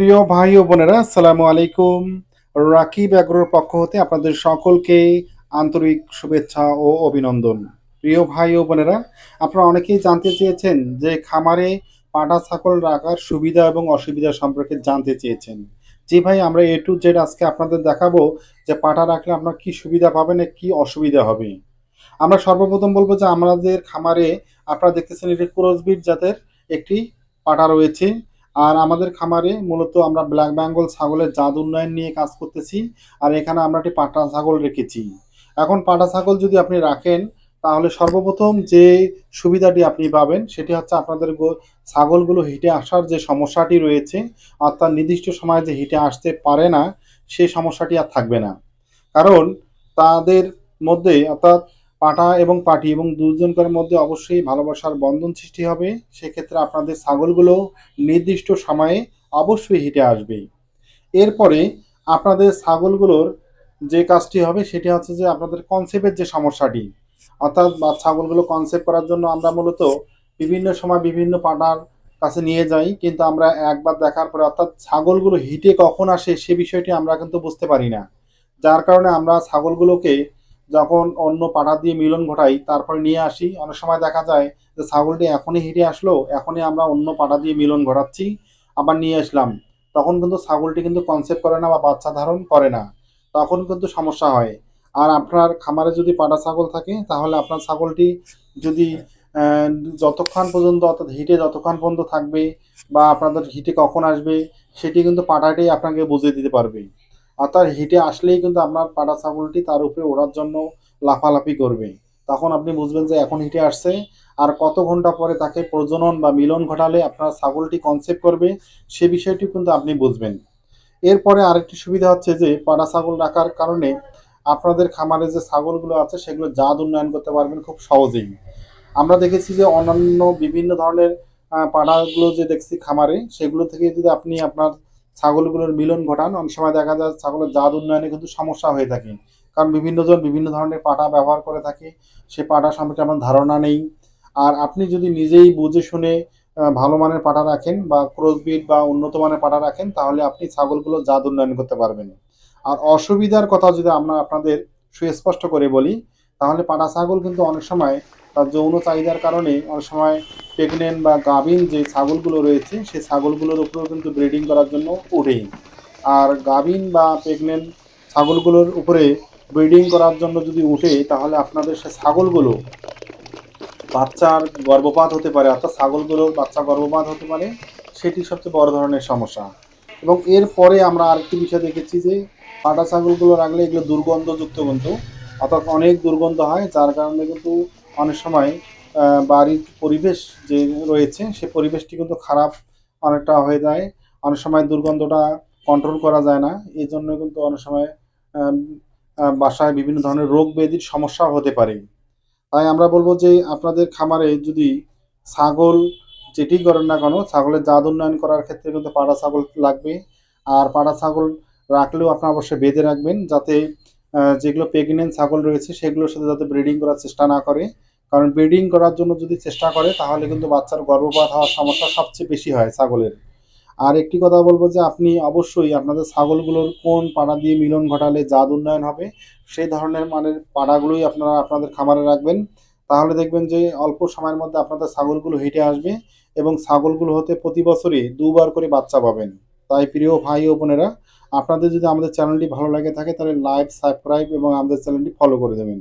প্রিয় ভাই ও বোনেরা, আসসালামু আলাইকুম। রাকিব অ্যাগ্রোর পক্ষ হতে আপনাদের সকলকে আন্তরিক শুভেচ্ছা ও অভিনন্দন। প্রিয় ভাই ও বোনেরা, আপনারা অনেকেই জানতে চেয়েছেন যে খামারে পাটা ছাগল রাখার সুবিধা এবং অসুবিধা সম্পর্কে জানতে চেয়েছেন। জি ভাই, আমরা এ টু জেড আজকে আপনাদের দেখাবো যে পাটা রাখলে আপনার কি সুবিধা পাবেন কি অসুবিধা হবে। আমরা সর্বপ্রথম বলব যে আমাদের খামারে আপনারা দেখতেছেন এটি ক্রসবিট জাতের একটি পাটা রয়েছে। আর আমাদের খামারে মূলত আমরা ব্ল্যাক বেঙ্গল ছাগলের জাত উন্নয়ন নিয়ে কাজ করতেছি, আর এখানে আমরা একটি পাটা ছাগল রেখেছি। এখন পাটা ছাগল যদি আপনি রাখেন, তাহলে সর্বপ্রথম যে সুবিধাটি আপনি পাবেন, সেটি হচ্ছে আপনাদের ছাগলগুলো হিটে আসার যে সমস্যাটি রয়েছে অর্থাৎ নির্দিষ্ট সময়ে যে হিটে আসতে পারে না সেই সমস্যাটি আর থাকবে না। কারণ তাদের মধ্যে অর্থাৎ পাটা এবং পাটি এবং দুজনকার মধ্যে অবশ্যই ভালোবাসার বন্ধন সৃষ্টি হবে। সেক্ষেত্রে আপনাদের ছাগলগুলো নির্দিষ্ট সময়ে অবশ্যই হিটে আসবে। এরপরে আপনাদের ছাগলগুলোর যে কাজটি হবে সেটি হচ্ছে যে আপনাদের কনসেপ্টের যে সমস্যাটি, অর্থাৎ বা ছাগলগুলো কনসেপ্ট করার জন্য আমরা মূলত বিভিন্ন সময় বিভিন্ন পাটার কাছে নিয়ে যাই, কিন্তু আমরা একবার দেখার পরে অর্থাৎ ছাগলগুলো হিটে কখন আসে সে বিষয়টি আমরা কিন্তু বুঝতে পারি না। যার কারণে আমরা ছাগলগুলোকে যখন অন্য পাটা দিয়ে মিলন ঘটাই, তারপরে নিয়ে আসি। অনেক সময় দেখা যায় যে ছাগলটি এখনই হিটে আসলো, এখনই আমরা অন্য পাটা দিয়ে মিলন ঘটাচ্ছি, আবার নিয়ে আসলাম। তখন কিন্তু ছাগলটি কিন্তু কনসেপ্ট করে না বা বাচ্চা ধারণ করে না। তখন কিন্তু সমস্যা হয়। আর আপনার খামারে যদি পাটা ছাগল থাকে, তাহলে আপনার ছাগলটি যদি যতক্ষণ পর্যন্ত অর্থাৎ হিটে যতক্ষণ পর্যন্ত থাকবে বা আপনাদের হিটে কখন আসবে, সেটি কিন্তু পাটাটাই আপনাকে বুঝিয়ে দিতে পারবে। অর্থাৎ হিটে আসলেই কিন্তু আপনার পাটা ছাগলটি তার উপরে ওড়ার জন্য লাফালাফি করবে। তখন আপনি বুঝবেন যে এখন হিটে আসছে আর কত ঘণ্টা পরে তাকে প্রজনন বা মিলন ঘটালে আপনার ছাগলটি কনসেপ্ট করবে, সে বিষয়টি কিন্তু আপনি বুঝবেন। এরপরে আরেকটি সুবিধা হচ্ছে যে পাড়া ছাগল রাখার কারণে আপনাদের খামারে যে ছাগলগুলো আছে সেগুলো জাত উন্নয়ন করতে পারবেন খুব সহজেই। আমরা দেখেছি যে অন্যান্য বিভিন্ন ধরনের পাড়াগুলো যে দেখছি খামারে, সেগুলো থেকে যদি আপনি আপনার ছাগলগুলোর মিলন ঘটান। অনেক সময় দেখা যায় ছাগলের জাত উন্নয়নে কিন্তু সমস্যা হয়ে থাকে। কারণ বিভিন্ন জন বিভিন্ন ধরনের পাটা ব্যবহার করে থাকে। সে পাটা সম্পর্কে আমার ধারণা নেই। আর আপনি যদি নিজেই বুঝে শুনে ভালো মানের পাটা রাখেন বা ক্রসবিট বা উন্নত মানের পাটা রাখেন, তাহলে আপনি ছাগলগুলো জাত উন্নয়ন করতে পারবেন। আর অসুবিধার কথা যদি আমরা আপনাদের সুস্পষ্ট করে বলি, তাহলে পাটা ছাগল কিন্তু অনেক সময় তার যৌন চাহিদার কারণে অনেক সময় প্রেগনেন্ট বা গাভিন যে ছাগলগুলো রয়েছে, সেই ছাগলগুলোর উপরেও কিন্তু ব্রিডিং করার জন্য ওঠে আর গাভিন বা প্রেগনেন্ট ছাগলগুলোর উপরে ব্রিডিং করার জন্য যদি উঠে তাহলে আপনাদের সে ছাগলগুলো বাচ্চার গর্ভপাত হতে পারে, অর্থাৎ ছাগলগুলোর বাচ্চা গর্ভপাত হতে পারে, সেটি সবচেয়ে বড় ধরনের সমস্যা। এবং এরপরে আমরা আরেকটি বিষয় দেখেছি যে, পাটা ছাগলগুলো রাখলে এগুলো দুর্গন্ধযুক্ত কিন্তু, অর্থাৎ অনেক দুর্গন্ধ হয়, যার কারণে কিন্তু অনেক সময় বাড়ির পরিবেশ যে রয়েছে, সে পরিবেশটি কিন্তু খারাপ অনেকটা হয়ে যায়। অনেক সময় দুর্গন্ধটা কন্ট্রোল করা যায় না। এই জন্য কিন্তু অনেক সময় বাসায় বিভিন্ন ধরনের রোগ ব্যাধির সমস্যা হতে পারে। তাই আমরা বলব যে, আপনাদের খামারে যদি ছাগল যেটি করেন না কেন, ছাগলের জাত উন্নয়ন করার ক্ষেত্রে কিন্তু পাড়া ছাগল লাগবে। আর পাড়া ছাগল রাখলেও আপনারা অবশ্যই বেঁধে রাখবেন, যাতে যেগুলো প্রেগনেন্ট ছাগল রয়েছে, সেগুলোর সাথে যাতে ব্রিডিং করার চেষ্টা না করে। কারণ ব্রিডিং করার জন্য যদি চেষ্টা করে, তাহলে কিন্তু বাচ্চার গর্ভপাত হওয়ার সমস্যা সবচেয়ে বেশি হয় ছাগলের। আর একটি কথা বলব যে, আপনি অবশ্যই আপনাদের ছাগলগুলোর কোন পাড়া দিয়ে মিলন ঘটালে জাত উন্নয়ন হবে, সেই ধরনের মানের পাড়াগুলোই আপনারা আপনাদের খামারে রাখবেন। তাহলে দেখবেন যে, অল্প সময়ের মধ্যে আপনাদের ছাগলগুলো হেঁটে আসবে এবং ছাগলগুলো হতে প্রতি বছরই দুবার করে বাচ্চা পাবেন। তাই প্রিয় ভাই ও বোনেরা, আপনাদের যদি আমাদের চ্যানেলটি ভালো লাগে থাকে তাহলে লাইক সাবস্ক্রাইব এবং আমাদের চ্যানেলটি ফলো করে দেবেন।